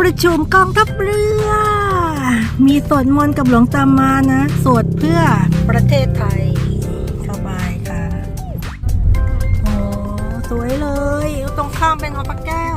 ประชุมกองทัพเรือ มีสวดมนต์กับหลวงตามานะ สวดเพื่อประเทศไทยสบายค่ะ โอ้สวยเลย ตรงข้ามเป็นหอพระแก้ว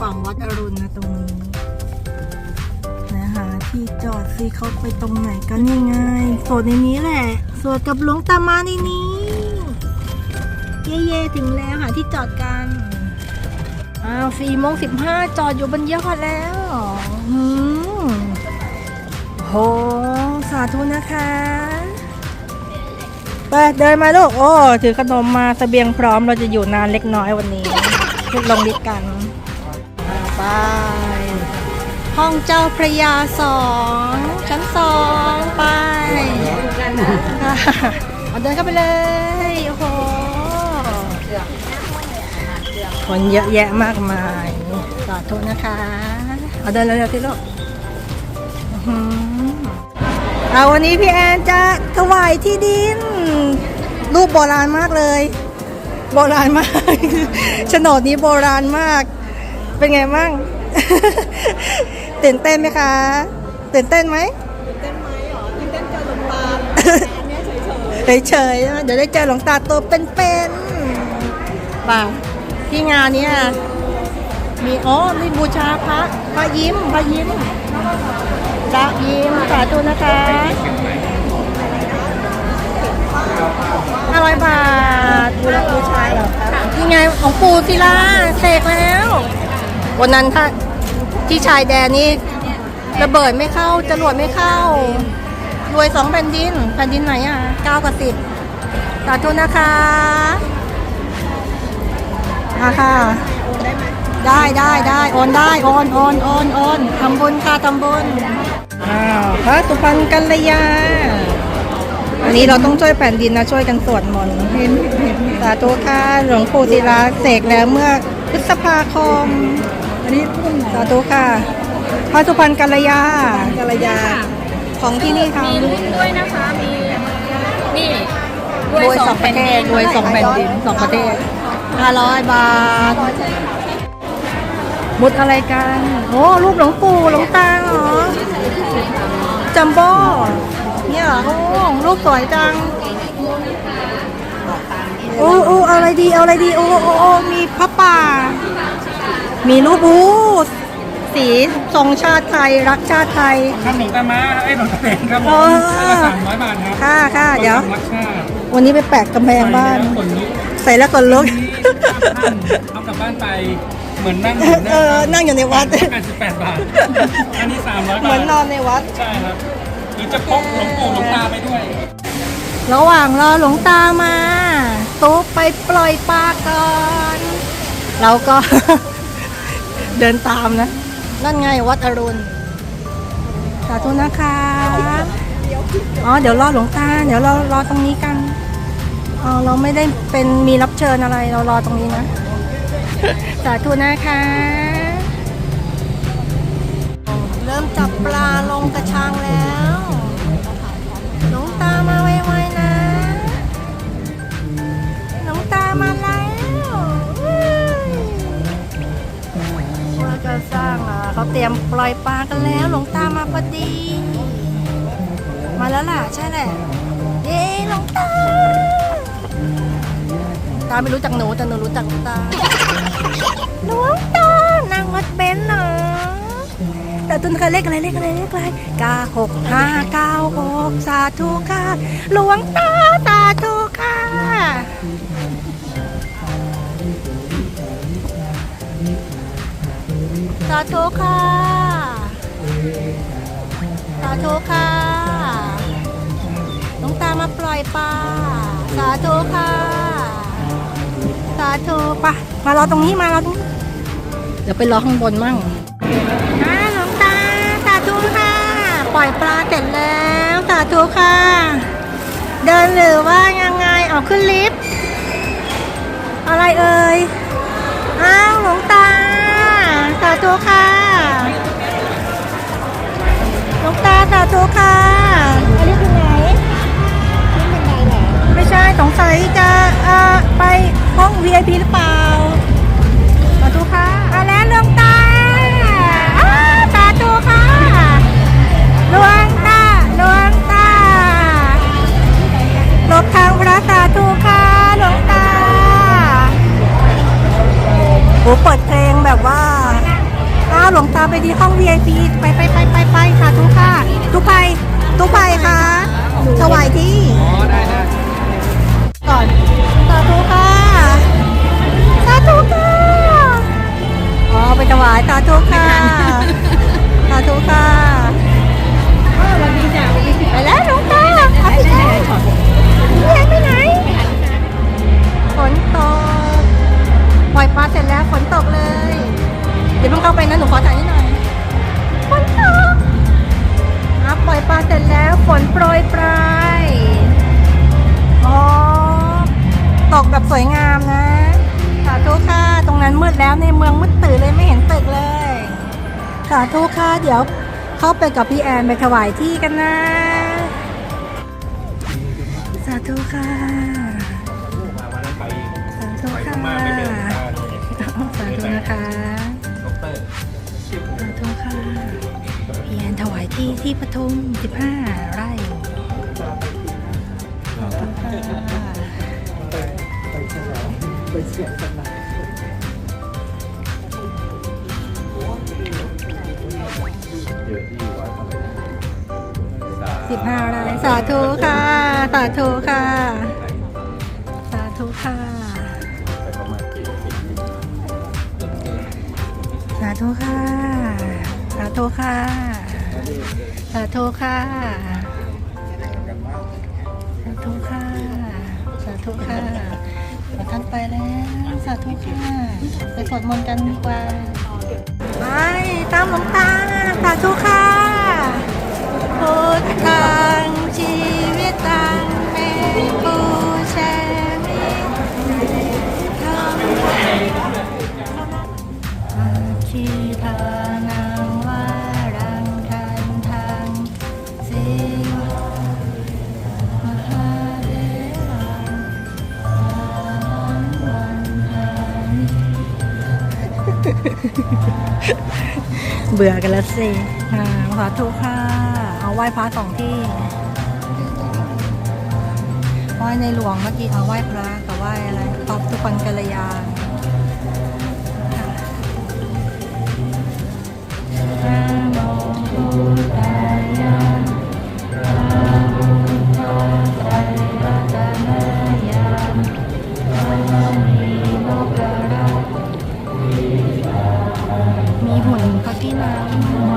ฝั่งวัดอรุณนะตรงนี้ นะคะที่จอดซีเขาไปตรงไหนกันยังไงสวดในนี้แหละ สวดกับหลวงตามาในนี้ เย่ๆถึงแล้วหาที่จอดกันาวสี่โมงสิบห้าจอดอยู่บนยอดแล้วอืมโห สาธุนะคะ ไปเดินมาลูก โอ้ ถือขนมมาเสบียงพร้อมเราจะอยู่นานเล็กน้อยวันนี้ลงลิฟต์กันอ่าไปห้องเจ้าพระยาสองชั้นสองไปค่ะเอาเดินเข้าไปเลย โอ้โห คนเยอะแยะมากมายสาธุนะคะ เอาเดินเร็วๆที่ลูกอื้อหือเอาวันนี้พี่แอนจะถวายที่ดิน รูปโบราณมากเลย โบราณมากโฉนดนี้โบราณมาก เป็นไงบ้างตื่นเต้นไหมคะตื่นเต้นไหมเต้นไหมหรอตื่นเต้นเจอหลวงตาอันเนี้ยเฉยเฉยๆนะเดี๋ยวได้เจอหลวงตาตัวเป็นๆป่า ที่งานเนี้ยมีอ๋อมีบูชาพระพระยิ้มพระยิ้มพระยิ้มสาธุนะคะห้าร้อยบาทบูรบูชาเหรอคะนี่ไงของปู่ศิลาเสกแล้ว วันนั้นถ้าที่ชายแดนนี่ระเบิดไม่เข้าจรวดไม่เข้ารวยสองแผ่นดิน แผ่นดินไหนอะเก้ากับสิบสาธุนะคะ มาค่ะ ได้ได้ได้โอนได้โอนโอนโอนโอนทำบุญค่ะทำบุญอ้าวพระสุพรรณกัลยา อันนี้เราต้องช่วยแผ่นดินนะช่วยกันสวดมนต์เห็นสาธุค่ะหลวงปู่ศิลาเสกแล้วเมื่อพฤษภาคม อันนี้พุ่งสาธุค่ะพระสุพรรณกัลยากัลยา ของที่นี่ค่ะมีลุ้นด้วยนะคะมีนี่รวยสองประเทศรวยสองแผ่นดินสองประเทศ ห้าร้อยบาทมุดอะไรกัน โอ้รูปหลวงปู่หลวงตาเหรอ จัมโบ้เนี่ยเหรอ โอ้รูปสวยจัง โอ้โอ้เอาอะไรดี เอาอะไรดี โอ้โอ้โอ้มีพระป่า มีรูปโอ้สีทรงชาติไทย รักชาติไทยครับหลวงตามาไอ้ยหลวงตาเองครับผเอมอละสามร้อยบาทครับค่ะค่ะเดี๋ยว รักชาติวันนี้ไปแปะกำแพงบ้าน คนนี้ใส่แล้วคนลุก เอากลับบ้านไป เหมือนนั่งอยู่เออนั่งอยู่ในวัด แปดสิบแปดบาท อันนี้สามร้อยเหบามือทนนอนในวัด ใช่ครับหรือจะพกหลวงปู่หลวงตาไปด้วย ระหว่างรอหลวงตามาตุ๊กไปปล่อยปลาก่อนเราก็ เดินตามนะ นั่นไงวัดอรุณสาธุนะคะ อ๋อ เดี๋ยวรอหลวงตา เดี๋ยวเรารอตรงนี้กัน อ๋อเราไม่ได้เป็นมีรับเชิญอะไรเรารอตรงนี้นะ สาธุนะคะเริ่มจับปลาลงกระชังแล้วหลวงตามาไวๆนะหลวงตามาแล้วว่าจะสร้างอะเขาเตรียมปล่อยปลากันแล้วหลวงตามาพอดี มาแล้วล่ะใช่แหละเย้หลวงตาหลวง ตาไม่รู้จักหนูแต่หนูรู้จักหลวงตาหลวงตานั่งรถเบนซ์เหรอแต่ตุนเคยเลขอะไรเลขอะไรเลขอะไรเก้าหกห้าเก้าหกสาธุค่ะหลวงตาสาธุค่ะสาธุค่ะสาธุค่ะหลวงตามาปล่อยปลาสาธุค่ะ สาธุปะมารอตรงนี้มารอตรงนี้เดี๋ยวไปรอข้างบนมั่งอ่าหลวงตาสาธุค่ะ ปล่อยปลาเสร็จแล้วสาธุค่ะ เดินหรือว่ายังไงออกขึ้นลิฟต์อะไรเอ่ยอ้าวหลวงตาสาธุค่ะหลวงตาสาธุค่ะอันนี้คือไหนไม่ใช่สงสัยจะเอ่อไป ห้อง VIP หรือเปล่าประตูค่ะมาแล้วลวงตาอ้าประตูค่ะลวงตาลวงตาหลบทางพระตาธุค่ะหลวงตาโอ้เปิดเพลงแบบว่าอาหลวงตาไปดีห้อง VIP ไปไปไปไปไปค่ะทุกค่ะ ทุกไปทุกไปค่ะถวายที่อ๋อได้ ไปถวายสาธุค่ะสาธุค่ะ ดี๋ยวเข้าไปกับพี่แอนไปถวายที่กันนะ สาธุค่ะมาวัสาธุค่ะม่าไปเดินทางสาธุนะคะดอกเตอร์สาธุค่ะ พี่แอนถวายที่ที่ปทุม 15 ไร่สาธุค่ะสิ บห้าไร่สาธุค่ะ สาธุค่ะ สาธุค่ะ สาธุค่ะ สาธุค่ะ สาธุค่ะ สาธุค่ะ สาธุค่ะขอท่านไปแล้ว สาธุค่ะ ไปสวดมนต์กันดีกว่าไป ตามหลวงตาสาธุค่ะพุทธา เบื่อกันแล้วสิอ่าสาธุค่ะ เอาไหว้พระสองที่ไหว้ในหลวงเมื่อกี้เอาไหว้พระกับไหว้อะไรตอบทุกคนกัลยาณค่ะ มีหุ่นพระพี่น้ำ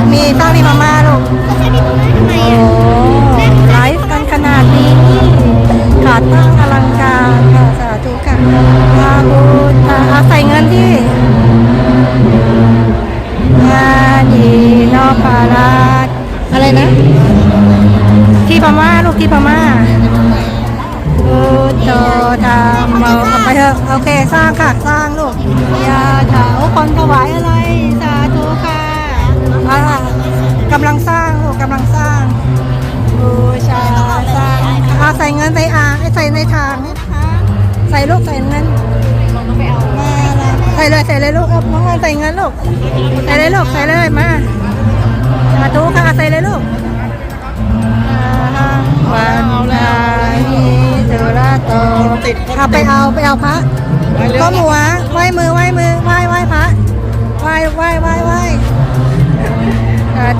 มีมีลูกมีสร้างมีมาม่า ลังสร้างโอ้กำลังสร้างโอ้ใชาสร้างเอาใส่เงินใส่าให้ใส่ในทางนี่นะคะ ใส่ลูกใส่เงินมาเลยใส่เลยใส่เลยลูกเอางเงินใส่เงินลูกใส่เลยลูกใส่เลยมาสาธุค่ะใส่เลยลูกวันนาฮีสุรโตเอาไปเอาไปเอาพระก้มหัวไหวมือไหวมือไหวไหวพระไหวไหวไหว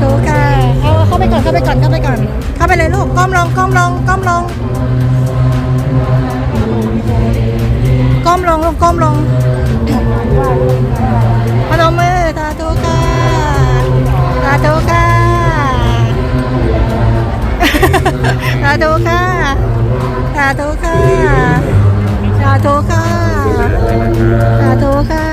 ธุค่ะเอาเข้าไปก่อนเข้าไปก่อนเข้าไปก่อน เข้าไปเลยลูกก้มลงก้มลงก้มลงก้มลงลูกก้มลงพนมมือสาธุค่ะสาธุค่ะสาธุค่ะสาธุค่ะสาธุค่ะสาธุค่ะ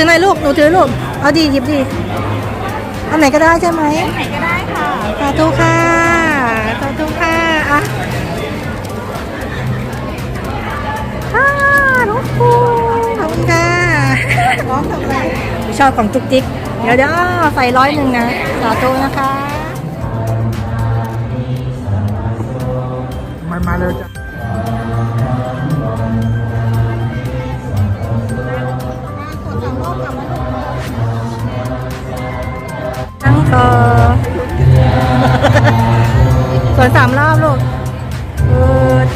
ถือหน่อยลูก หนูถือลูก เอาดีหยิบดีอันไหนก็ได้ใช่ไหมไหนก็ได้ค่ะสาธุค่ะสาธุค่ะอะอ่าน้องปูขอบคุณค่ะร้องทำไมชอบของจุกจิก เดี๋ยวเดี๋ยวใส่ร้อยหนึ่งนะ สาธุนะคะมามาเลยจ้ะ ทั้งคอสวนสามรอบลูกบู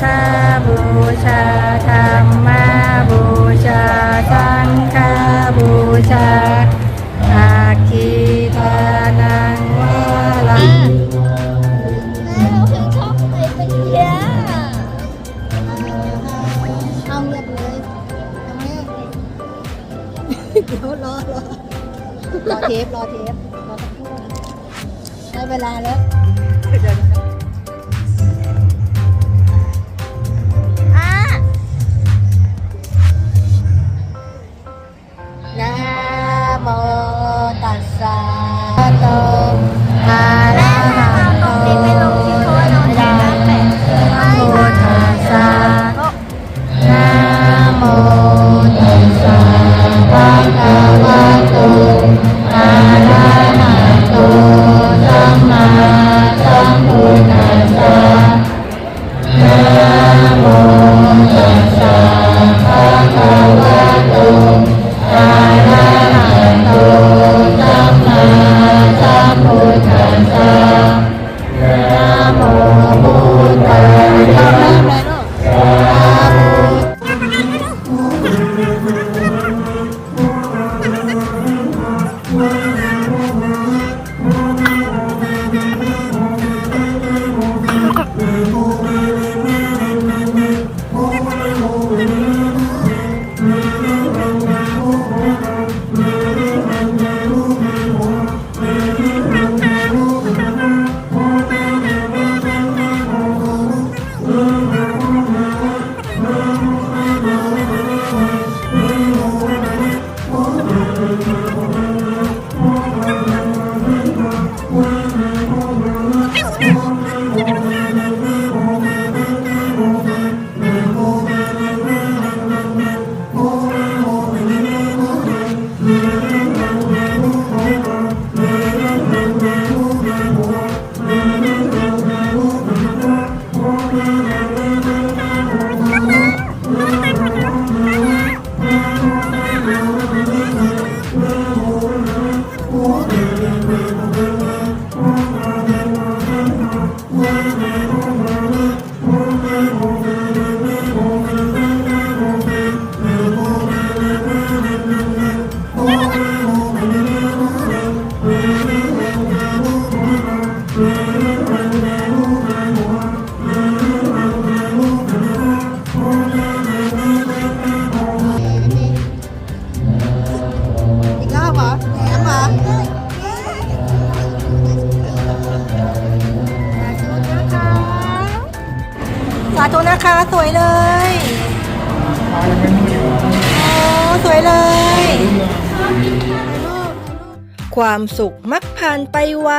ชาบูชาธรรมาบูชาสังฆาบูชาอาคีทานังวาลังเราเพิ่งชอบไปเป็นเยอะเอาเงียบเลยทำไมเดี๋ยวรอรอรอเทปรอ เวลาแล้วาธุนะคะ สวยเลยโอ้สวยเลย ความสุขมักผ่านไปไว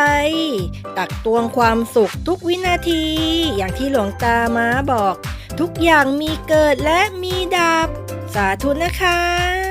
ตักตวงความสุขทุกวินาที อย่างที่หลวงตาม้าบอก ทุกอย่างมีเกิดและมีดับ สาธุนะคะ